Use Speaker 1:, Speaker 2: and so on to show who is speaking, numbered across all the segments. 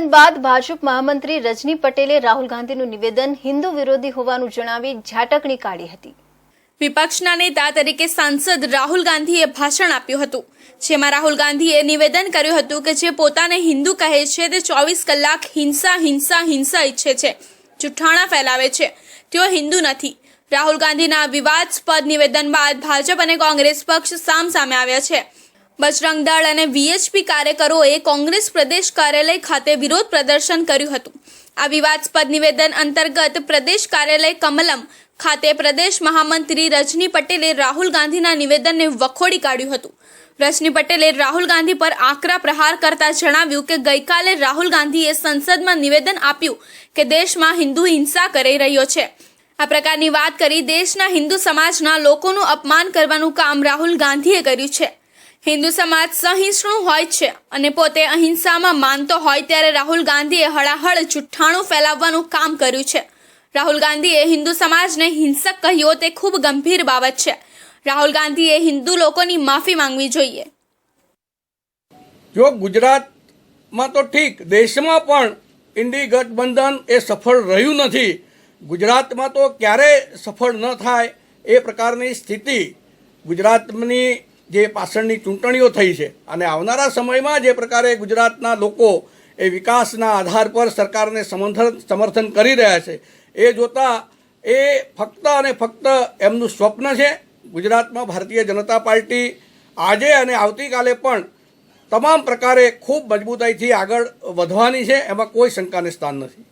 Speaker 1: નિવેદન બાદ ભાજપ મહામંત્રી રજની પટેલે રાહુલ ગાંધીનું નિવેદન હિન્દુ વિરોધી હોવાનું જણાવી ઝાટકણી કાઢી હતી.
Speaker 2: વિપક્ષના નેતા તરીકે સાંસદ રાહુલ ગાંધીએ ભાષણ આપ્યું હતું. જેમાં રાહુલ ગાંધીએ નિવેદન કર્યું હતું કે જે પોતાને હિન્દુ કહે છે તે ચોવીસ કલાક હિંસા હિંસા હિંસા ઈચ્છે છે. જુઠ્ઠાણા ફેલાવે છે. તેઓ હિન્દુ નથી. રાહુલ ગાંધીના વિવાદસ્પદ નિવેદન બાદ ભાજપ અને કોંગ્રેસ પક્ષ સામ સામે આવ્યા છે. બજરંગ દળ અને વીએચપી કાર્યકરોએ કોંગ્રેસ પ્રદેશ કાર્યાલય ખાતે વિરોધ પ્રદર્શન કર્યું હતું. આ વિવાદસ્પદ નિવેદન અંતર્ગત પ્રદેશ કાર્યાલય કમલમ ખાતે પ્રદેશ મહામંત્રી રજની પટેલે રાહુલ ગાંધીના નિવેદનને વખોડી કાઢ્યું હતું. રજની પટેલે રાહુલ ગાંધી પર આકરા પ્રહાર કરતા જણાવ્યું કે ગઈકાલે રાહુલ ગાંધીએ સંસદમાં નિવેદન આપ્યું કે દેશમાં હિન્દુ હિંસા કરી રહ્યો છે. આ પ્રકારની વાત કરી દેશના હિન્દુ સમાજના લોકોનું અપમાન કરવાનું કામ રાહુલ ગાંધીએ કર્યું છે. હિન્દુ સમાજ સહિષ્ણુ હોય છે અને પોતે અહિંસામાં માનતો હોય ત્યારે રાહુલ ગાંધીએ હળાહળ જુઠ્ઠાણું ફેલાવવાનું કામ કર્યું છે. રાહુલ ગાંધીએ હિન્દુ સમાજને હિંસક કહ્યો તે ખૂબ ગંભીર બાબત છે. રાહુલ ગાંધીએ હિન્દુ લોકોની માફી માંગવી જોઈએ.
Speaker 3: જો ગુજરાતમાં તો ઠીક, દેશમાં પણ ઇન્ડી ગઠબંધન એ સફળ રહ્યું નથી. ગુજરાતમાં તો ક્યારે સફળ ન થાય એ પ્રકારની સ્થિતિ ગુજરાતની જે પાછળની ચૂંટણીઓ થઈ છે અને આવનારા સમયમાં જે પ્રકારે ગુજરાતના લોકો એ વિકાસના આધાર પર સરકારને સમર્થન સમર્થન કરી રહ્યા છે, એ જોતાં એ ફક્ત અને ફક્ત એમનું સ્વપ્ન છે ગુજરાતમાં ભારતીય જનતા પાર્ટી આજે અને આવતીકાલે પણ તમામ પ્રકારે ખૂબ મજબૂતાઈથી આગળ વધવાની છે, એમાં કોઈ શંકાને સ્થાન નથી.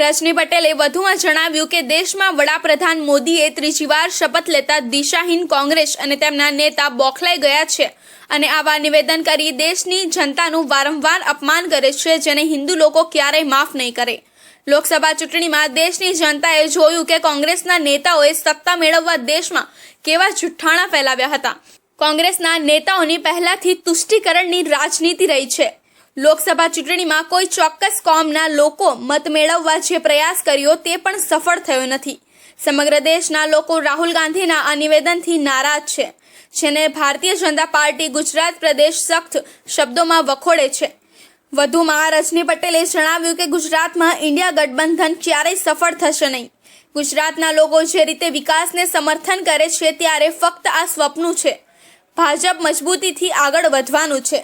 Speaker 2: રજની પટેલે વધુમાં જણાવ્યું કે દેશમાં વડાપ્રધાન મોદીએ ત્રીજી વાર શપથ લેતા દિશાહીન કોંગ્રેસ અને તેમના નેતા બોખલાઈ ગયા છે અને આવા નિવેદન કરી દેશની જનતાનું વારંવાર અપમાન કરે છે જેને હિન્દુ લોકો ક્યારેય માફ નહીં કરે. લોકસભા ચૂંટણીમાં દેશની જનતાએ જોયું કે કોંગ્રેસના નેતાઓએ સત્તા મેળવવા દેશમાં કેવા જુઠ્ઠાણા ફેલાવ્યા હતા. કોંગ્રેસના નેતાઓની પહેલાથી તુષ્ટિકરણની રાજનીતિ રહી છે. લોકસભા ચૂંટણીમાં કોઈ ચોક્કસ કોમના લોકો મત મેળવવા જે પ્રયાસ કર્યો તે પણ સફળ થયો નથી. સમગ્ર દેશના લોકો રાહુલ ગાંધીના આ નિવેદનથી નારાજ છે, જેને ભારતીય જનતા પાર્ટી ગુજરાત પ્રદેશ સખ્ત શબ્દોમાં વખોડે છે. વધુમાં રજની પટેલે જણાવ્યું કે ગુજરાતમાં ઇન્ડિયા ગઠબંધન ક્યારેય સફળ થશે નહીં. ગુજરાતના લોકો જે રીતે વિકાસને સમર્થન કરે છે, ત્યારે ફક્ત આ સ્વપ્નું છે. ભાજપ મજબૂતીથી આગળ વધવાનું છે.